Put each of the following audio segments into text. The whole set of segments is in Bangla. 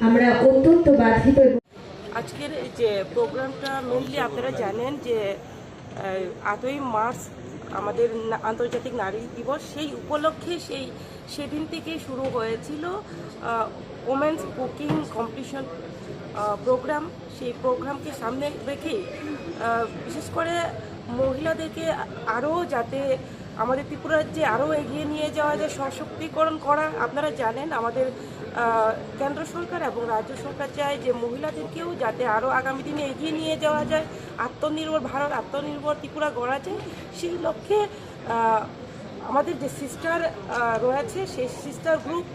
আমরা অত্যন্ত বাধিত আজকের যে প্রোগ্রামটা মেনলি আপনারা জানেন যে আটই মার্চ আমাদের আন্তর্জাতিক নারী দিবস, সেই উপলক্ষে সেই সেদিন থেকে শুরু হয়েছিল ওমেন্স কুকিং কম্পিটিশন প্রোগ্রাম সেই প্রোগ্রামকে সামনে রেখে বিশেষ করে মহিলাদেরকে আরও যাতে আমাদের ত্রিপুরা রাজ্যে আরও এগিয়ে নিয়ে যাওয়া যায় সশক্তিকরণ করা, আপনারা জানেন আমাদের কেন্দ্র সরকার এবং রাজ্য সরকার চায় যে মহিলাদেরকেও যাতে আরও আগামী দিনে এগিয়ে নিয়ে যাওয়া যায়। আত্মনির্ভর ভারত, আত্মনির্ভর ত্রিপুরা গড়া যায় সেই লক্ষ্যে আমাদের যে সিস্টার রয়েছে, সেই সিস্টার গ্রুপ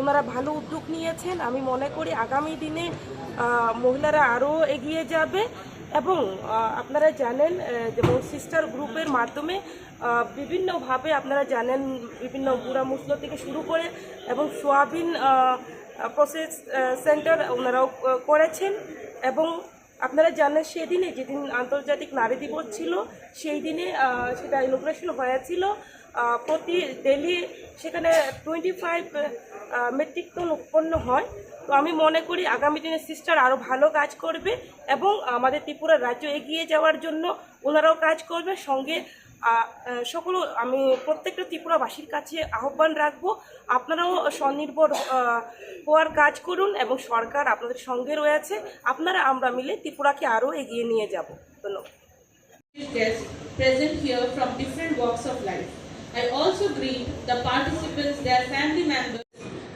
ওনারা ভালো উদ্যোগ নিয়েছেন। আমি মনে করি আগামী দিনে মহিলারা আরও এগিয়ে যাবে। এবং আপনারা জানেন যেমন সিস্টার গ্রুপের মাধ্যমে বিভিন্নভাবে আপনারা জানেন বিভিন্ন বুড়া মুসলো থেকে শুরু করে এবং সোয়াবিন প্রসেস সেন্টার ওনারাও করেছেন এবং আপনারা জানেন সেদিনে যেদিন আন্তর্জাতিক নারী দিবস ছিল সেই দিনে সেটা ইনোগ্রেশন হয়েছিল প্রতি ডেলি সেখানে টোয়েন্টি ফাইভ মেট্রিক টন উৎপন্ন হয়। তো আমি মনে করি আগামী দিনে সিস্টার আরও ভালো কাজ করবে এবং আমাদের ত্রিপুরার রাজ্য এগিয়ে যাওয়ার জন্য ওনারাও কাজ করবে। সঙ্গে সকল, আমি প্রত্যেকটা ত্রিপুরাবাসীর কাছে আহ্বান রাখব, আপনারাও স্বনির্ভর হওয়ার কাজ করুন এবং সরকার আপনাদের সঙ্গে রয়েছে, আপনারা আমরা মিলে ত্রিপুরাকে আরও এগিয়ে নিয়ে যাব।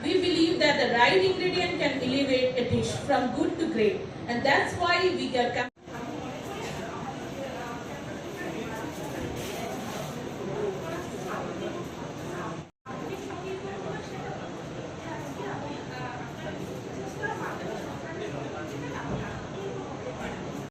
We believe that the right ingredient can elevate a from good to great, and that's why we are